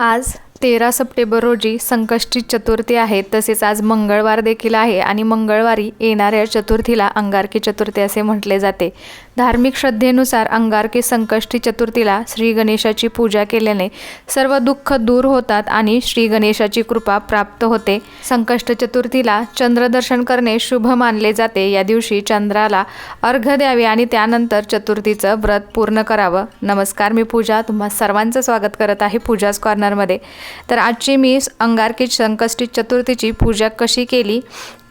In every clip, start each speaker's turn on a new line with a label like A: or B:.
A: आज तेरा सप्टेंबर रोजी संकष्टी चतुर्थी आहे. तसेच आज मंगळवार देखील आहे आणि मंगळवारी येणाऱ्या चतुर्थीला अंगारकी चतुर्थी असे म्हटले जाते. धार्मिक श्रद्धेनुसार अंगारकी संकष्टी चतुर्थीला श्री गणेशाची पूजा केल्याने सर्व दुःख दूर होतात आणि श्री गणेशाची कृपा प्राप्त होते. संकष्ट चतुर्थीला चंद्रदर्शन करणे शुभ मानले जाते. या दिवशी चंद्राला अर्घ द्यावे आणि त्यानंतर चतुर्थीचं व्रत पूर्ण करावं. नमस्कार मी पूजा. तुम्हा सर्वांचं स्वागत करत आहे पूजाच कॉर्नरमध्ये तर आजची मी अंगारकी संकष्टी चतुर्थीची पूजा कशी केली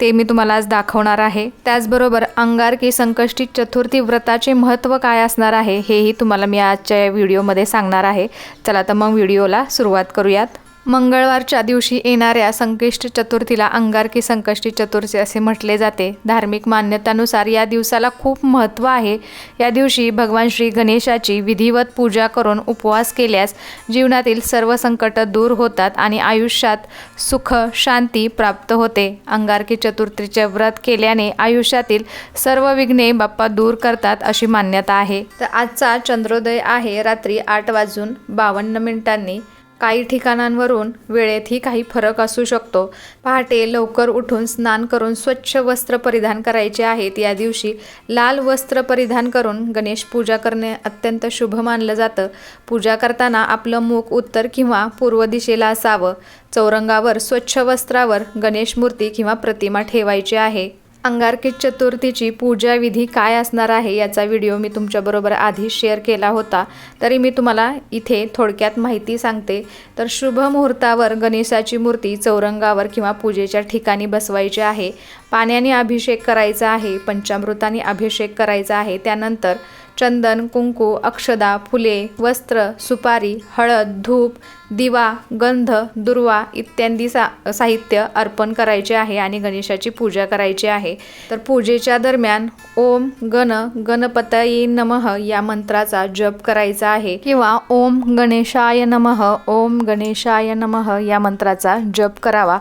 A: ते मी तुम्हाला आज दाखवणार आहे. त्याचबरोबर अंगारकी संकष्टी चतुर्थी व्रताचे महत्त्व काय असणार आहे हेही तुम्हाला मी आजच्या व्हिडिओमध्ये सांगणार आहे. चला तर मग व्हिडिओला सुरुवात करूयात. मंगळवारच्या दिवशी येणाऱ्या संकष्ट चतुर्थीला अंगारकी संकष्टी चतुर्थी असे म्हटले जाते. धार्मिक मान्यतानुसार या दिवसाला खूप महत्त्व आहे. या दिवशी भगवान श्री गणेशाची विधिवत पूजा करून उपवास केल्यास जीवनातील सर्व संकट दूर होतात आणि आयुष्यात सुख शांती प्राप्त होते. अंगारकी चतुर्थीचे व्रत केल्याने आयुष्यातील सर्व विघ्ने बाप्पा दूर करतात अशी मान्यता आहे. तर आजचा चंद्रोदय आहे रात्री आठ वाजून बावन्न मिनिटांनी. काही ठिकाणांवरून वेळेतही काही फरक असू शकतो. पहाटे लवकर उठून स्नान करून स्वच्छ वस्त्र परिधान करायचे आहेत. या दिवशी लाल वस्त्र परिधान करून गणेश पूजा करणे अत्यंत शुभ मानलं जातं. पूजा करताना आपलं मुख उत्तर किंवा पूर्व दिशेला असावं. चौरंगावर स्वच्छ वस्त्रावर गणेश मूर्ती किंवा प्रतिमा ठेवायची आहे. अंगारकी चतुर्थीची पूजा विधी काय असणार आहे याचा व्हिडिओ मी तुमच्याबरोबर आधी शेअर केला होता. तरी मी तुम्हाला इथे थोडक्यात माहिती सांगते. तर शुभ मुहूर्तावर गणेशाची मूर्ती चौरंगावर किंवा पूजेच्या ठिकाणी बसवायची आहे. पाण्याने अभिषेक करायचा आहे पंचामृताने अभिषेक करायचा आहे. त्यानंतर चंदन कुंकू अक्षदा फुले वस्त्र सुपारी हळद धूप दिवा गंध दुर्वा इत्यादी सा साहित्य अर्पण करायचे आहे आणि गणेशाची पूजा करायची आहे. तर पूजेच्या दरम्यान ओम गण गणपतये नमः या मंत्राचा जप करायचा आहे किंवा ओम गणेशाय नमः ओम गणेशाय नमः या मंत्राचा जप करावा.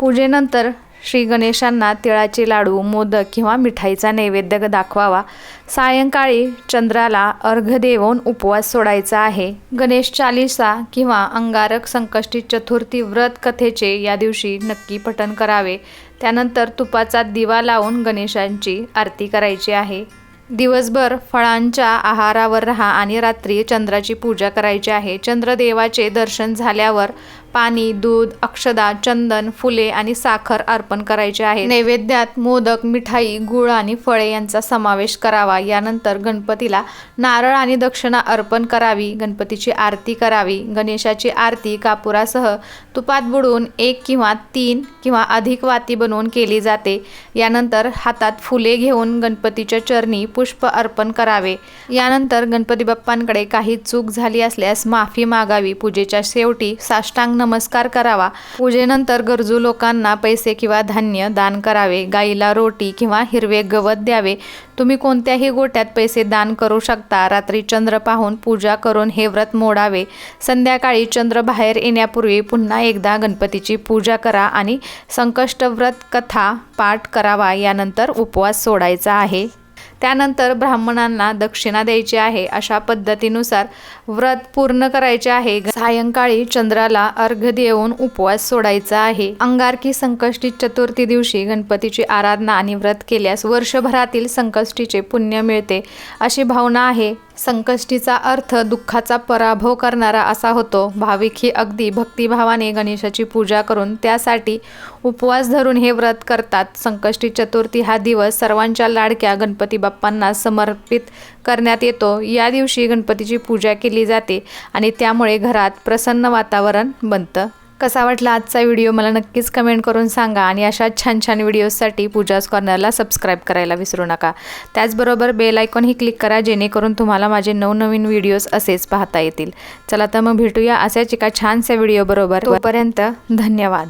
A: पूजेनंतर श्री गणेशांना तिळाचे लाडू मोदक किंवा मिठाईचा नैवेद्य दाखवावा. सायंकाळी चंद्राला अर्घ देऊन उपवास सोडायचा आहे. गणेश चालिसा किंवा अंगारक संकष्टी चतुर्थी व्रत कथेचे या दिवशी नक्की पठण करावे. त्यानंतर तुपाचा दिवा लावून गणेशांची आरती करायची आहे. दिवसभर फळांच्या आहारावर राहा आणि रात्री चंद्राची पूजा करायची आहे. चंद्रदेवाचे दर्शन झाल्यावर पाणी दूध अक्षदा चंदन फुले आणि साखर अर्पण करायचे आहे नैवेद्यात मोदक मिठाई गुळ आणि फळे यांचा समावेश करावा. यानंतर गणपतीला नारळ आणि दक्षिणा अर्पण करावी. गणपतीची आरती करावी. गणेशाची आरती कापुरासह तुपात बुडवून एक किंवा तीन किंवा अधिक वाती बनवून केली जाते. यानंतर हातात फुले घेऊन गणपतीच्या चरणी पुष्प अर्पण करावे. यानंतर गणपती बाप्पांकडे काही चूक झाली असल्यास माफी मागावी. पूजेच्या शेवटी साष्टांग नमस्कार करावा. पूजेनंतर गरजू लोकांना पैसे किंवा धान्य दान करावे. गाईला रोटी किंवा हिरवे गवत द्यावे. तुम्ही कोणत्याही गोट्यात पैसे दान करू शकता. रात्री चंद्र पाहून पूजा करून हे व्रत मोडावे. संध्याकाळी चंद्र बाहेर येण्यापूर्वी पुन्हा एकदा गणपतीची पूजा करा आणि संकष्ट व्रत कथा पाठ करावा. यानंतर उपवास सोडायचा आहे. त्यानंतर ब्राह्मणांना दक्षिणा द्यायची आहे अशा पद्धतीनुसार व्रत पूर्ण करायचे आहे. सायंकाळी चंद्राला अर्घ देऊन उपवास सोडायचा आहे. अंगारकी संकष्टी चतुर्थी दिवशी गणपतीची आराधना आणि व्रत केल्यास वर्षभरातील संकष्टीचे पुण्य मिळते अशी भावना आहे. संकष्टीचा अर्थ दुःखाचा पराभव करणारा असा होतो. भाविक ही अगदी भक्तिभावाने गणेशाची पूजा करून त्यासाठी उपवास धरून हे व्रत करतात. संकष्टी चतुर्थी हा दिवस सर्वांच्या लाडक्या गणपती बाप्पांना समर्पित करण्यात येतो. या दिवशी गणपतीची पूजा केली जाते आणि त्यामुळे घरात प्रसन्न वातावरण बनतं. कसा वाटला आजचा व्हिडिओ मला नक्कीच कमेंट करून सांगा आणि अशा छान छान व्हिडिओजसाठी पूजाज कॉर्नरला सबस्क्राईब करायला विसरू नका. त्याचबरोबर बेल आयकॉनही क्लिक करा जेणेकरून तुम्हाला माझे नवनवीन व्हिडिओज असेच पाहता येतील. चला तर मग भेटूया अशाच एका छानशा व्हिडिओबरोबर तोपर्यंत धन्यवाद.